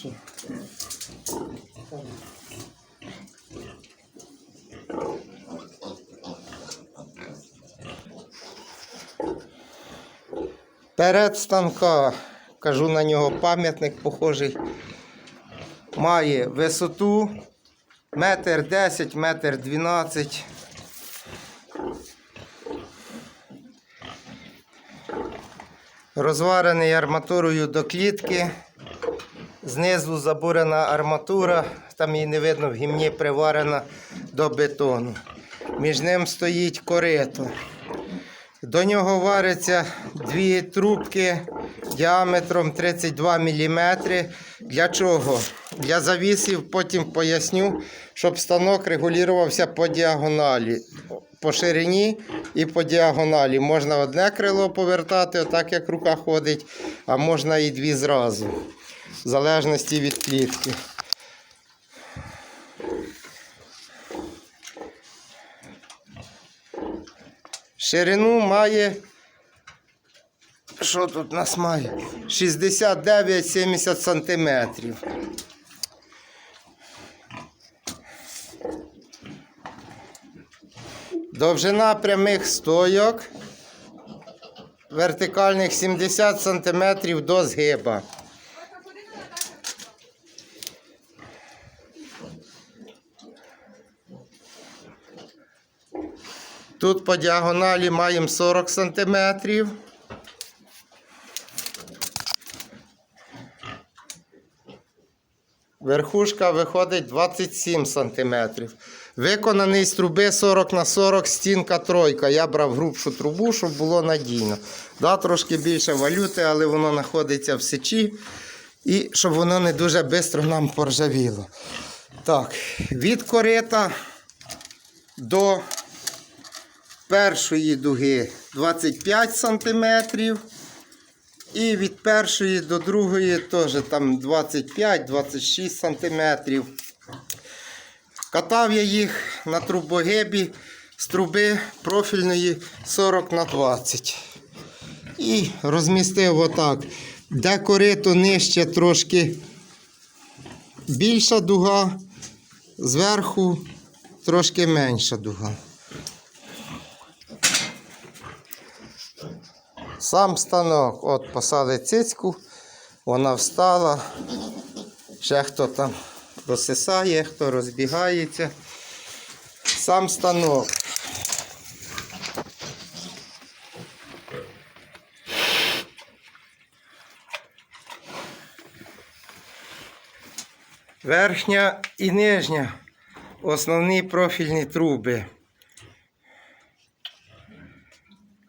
Що? Перед станка, кажу на нього пам'ятник похожий, має висоту метр 10, метр 12. Розварений арматурою до клітки. Знизу забурена арматура, там її не видно в гімні приварена до бетону. Між ним стоїть корито. До нього варяться дві трубки діаметром 32 мм. Для чого? Для завісів, потім поясню, щоб станок регулювався по діагоналі. По ширині і по діагоналі. Можна одне крило повертати, отак як рука ходить, а можна і дві зразу, в залежності від клітки. Ширину має. Що тут у нас має? 69-70 сантиметрів. Довжина прямих стойок вертикальних 70 сантиметрів до згиба. Тут по діагоналі маємо 40 сантиметрів. Верхушка виходить 27 сантиметрів. Виконаний з труби 40 на 40 стінка тройка. Я брав грубшу трубу, щоб було надійно. Да, трошки більше валюти, але воно знаходиться в сечі. І щоб воно не дуже швидко нам поржавіло. Так, від корита до першої дуги 25 сантиметрів. І від першої до другої теж там 25-26 сантиметрів. Катав я їх на трубогибі з труби профільної 40 на 20. І розмістив отак. Де корито нижче трошки більша дуга, зверху трошки менша дуга. Сам станок, от посадили цицьку, вона встала. Ще хто там досисає, хто розбігається. Сам станок. Верхня і нижня. Основні профільні труби.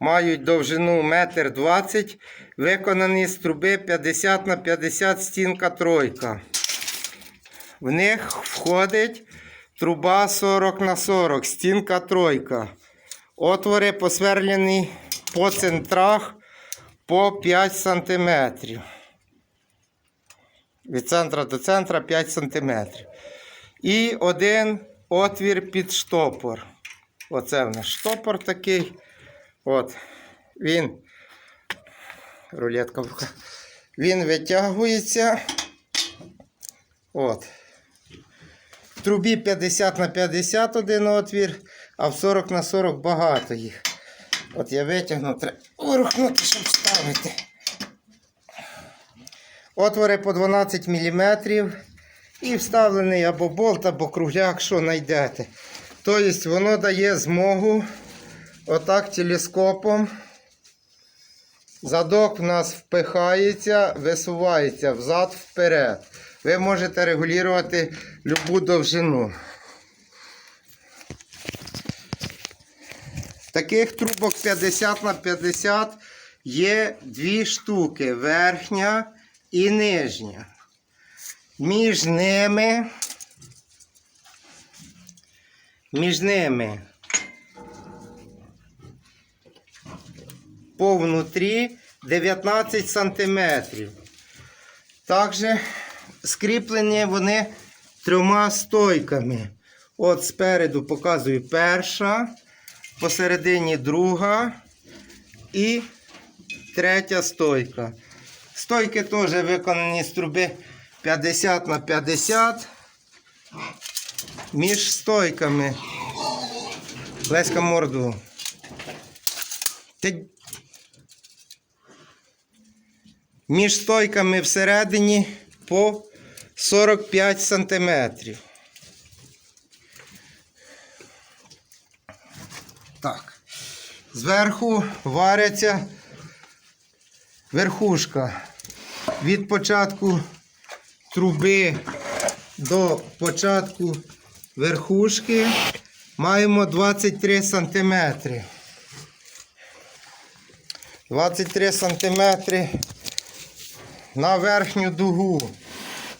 Мають довжину 1,20 м, виконані з труби 50 на 50 стінка тройка. В них входить труба 40 на 40, стінка тройка. Отвори посверлені по центрах по 5 см. Від центра до центра 5 см. І один отвір під штопор. Оце в нас штопор такий. От, він, рулетка в руках. Він витягується. От. В трубі 50 на 50 один отвір, а в 40 на 40 багато їх. От я витягну, треба урухнути, щоб вставити. Отвори по 12 мм. І вставлений або болт, або кругляк, що знайдете. Тобто воно дає змогу отак телескопом. Задок в нас впихається, висувається взад вперед. Ви можете регулювати любу довжину. Таких трубок 50 на 50 є дві штуки верхня і нижня. Між ними, між ними по внутрі 19 сантиметрів. Також скріплені вони трьома стойками. От спереду показую перша, посередині друга і третя стойка. Стойки теж виконані з труби 50 на 50 між стойками. Леська морду. Між стойками всередині по 45 сантиметрів. Так. Зверху варяться верхушка. Від початку труби до початку верхушки маємо 23 сантиметри. 23 сантиметри на верхню дугу.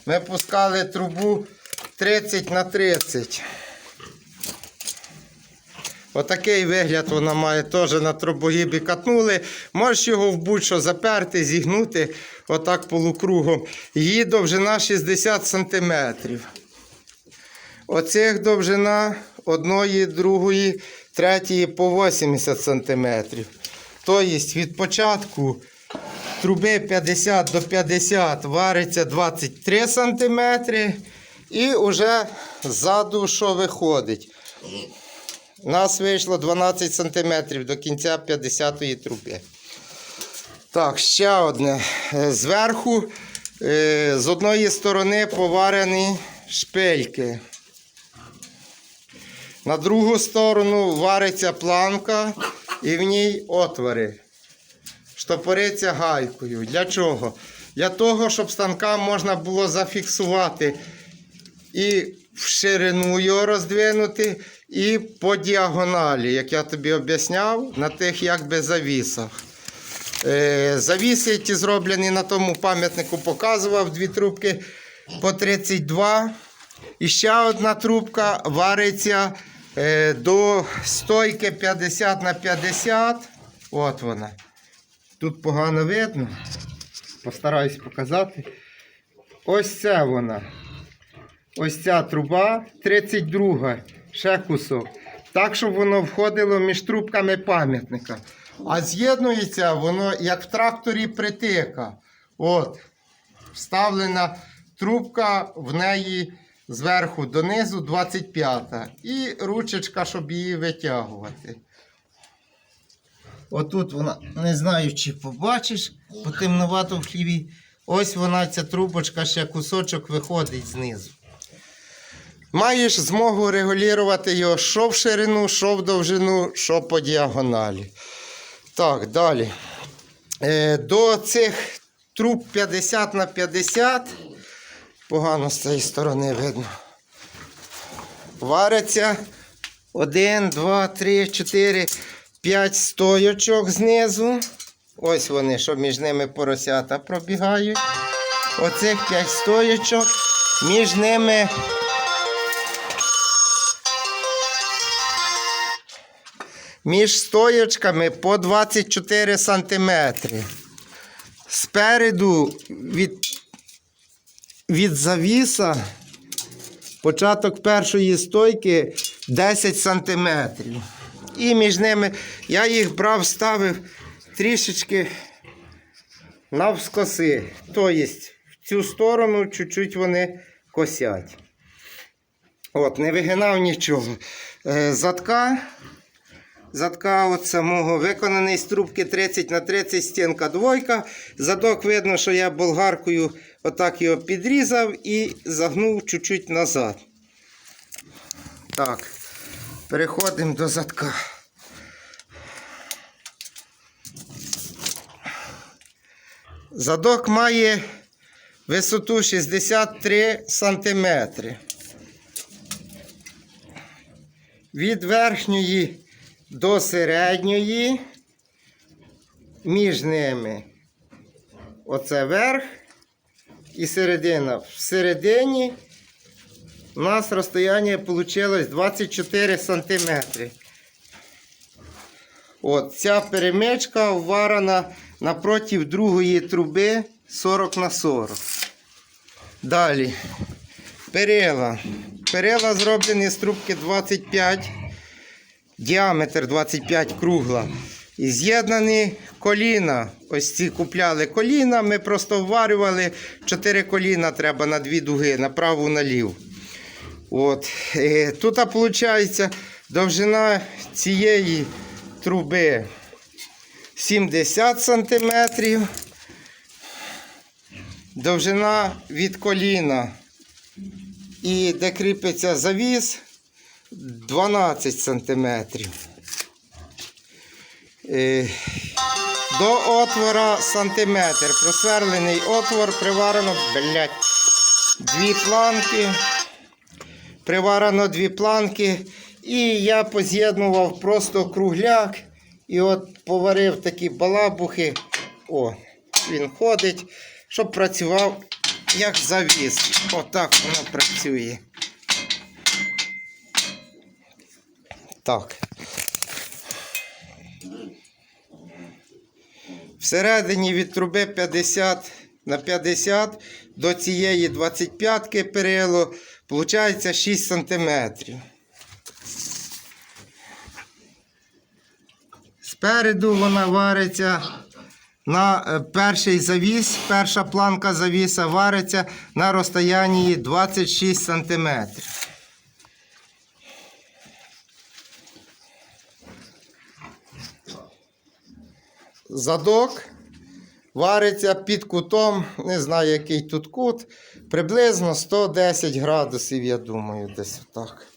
Ми пускали трубу 30 на 30. Отакий вигляд вона має теж на трубогібі катнули. Можеш його в будь-що заперти, зігнути отак полукругом. Її довжина 60 см. Оцих довжина одної, другої, третьої по 80 см. Тобто від початку труби 50 до 50 вариться 23 см. І вже ззаду що виходить? У нас вийшло 12 см до кінця 50-ї труби. Так, ще одне. Е, Зверху е, з одної сторони поварені шпильки. На другу сторону вариться планка і в ній отвори. Штопориться гайкою. Для чого? Для того, щоб станка можна було зафіксувати і в ширину його роздвинути, і по діагоналі, як я тобі об'ясняв, на тих якби завісах. Е, завіси ті зроблені на тому пам'ятнику, показував дві трубки по 32. І ще одна трубка вариться е, до стойки 50 на 50. От вона. Тут погано видно. Постараюсь показати. Ось це вона. Ось ця труба 32, ще кусок. Так, щоб воно входило між трубками пам'ятника. А з'єднується воно як в тракторі притика. От. Вставлена трубка, в неї зверху донизу 25. І ручечка, щоб її витягувати. Отут вона, не знаю, чи побачиш, по темновато в хліві. Ось вона, ця трубочка, ще кусочок виходить знизу. Маєш змогу регулювати його що в ширину, що в довжину, що по діагоналі. Так, далі. Е, до цих труб 50 на 50, погано з цієї сторони видно. Варяться 1, 2, 3, 4, 5 стоячок знизу. Ось вони, що між ними поросята пробігають. Оцих 5 стоячок. Між ними між стоячками по 24 сантиметри. Спереду від, від завіса початок першої стойки 10 сантиметрів. І між ними я їх брав, ставив трішечки навскоси. Тобто в цю сторону чуть-чуть вони косять. От, не вигинав нічого. Е, Задка Задка от самого виконаний з трубки 30 на 30 стінка двойка. Задок видно, що я болгаркою отак його підрізав і загнув чуть-чуть назад. Так, переходимо до задка. Задок має висоту 63 сантиметри. Від верхньої до середньої, між ними оце верх і середина. Всередині у нас розстояння вийшло 24 сантиметри. От ця перемичка вварена напроти другої труби 40 на 40. Далі. Перила. Перила зроблені з трубки 25 діаметр 25 кругла. І з'єднані коліна. Ось ці купляли коліна. Ми просто вварювали. Чотири коліна треба на дві дуги, на праву на ліву. От. Е, Тут, виходить, довжина цієї труби 70 см. Довжина від коліна і де кріпиться завіс 12 см. Е, До отвора сантиметр. Просверлений отвор, приварено, блядь, дві планки. Приварено дві планки. І я поз'єднував просто кругляк. І от поварив такі балабухи. О, він ходить, щоб працював як завіс. Отак воно працює. Так. Всередині від труби 50 на 50 до цієї 25-ки перило, виходить 6 см. Спереду вона вариться на е, перший завіс, перша планка завіса вариться на розстоянні 26 см. Задок вариться під кутом, не знаю, який тут кут, приблизно 110 градусів, я думаю, десь отак.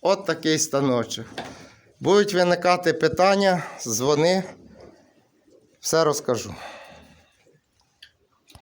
От такий станочок. Будуть виникати питання, дзвони, все розкажу.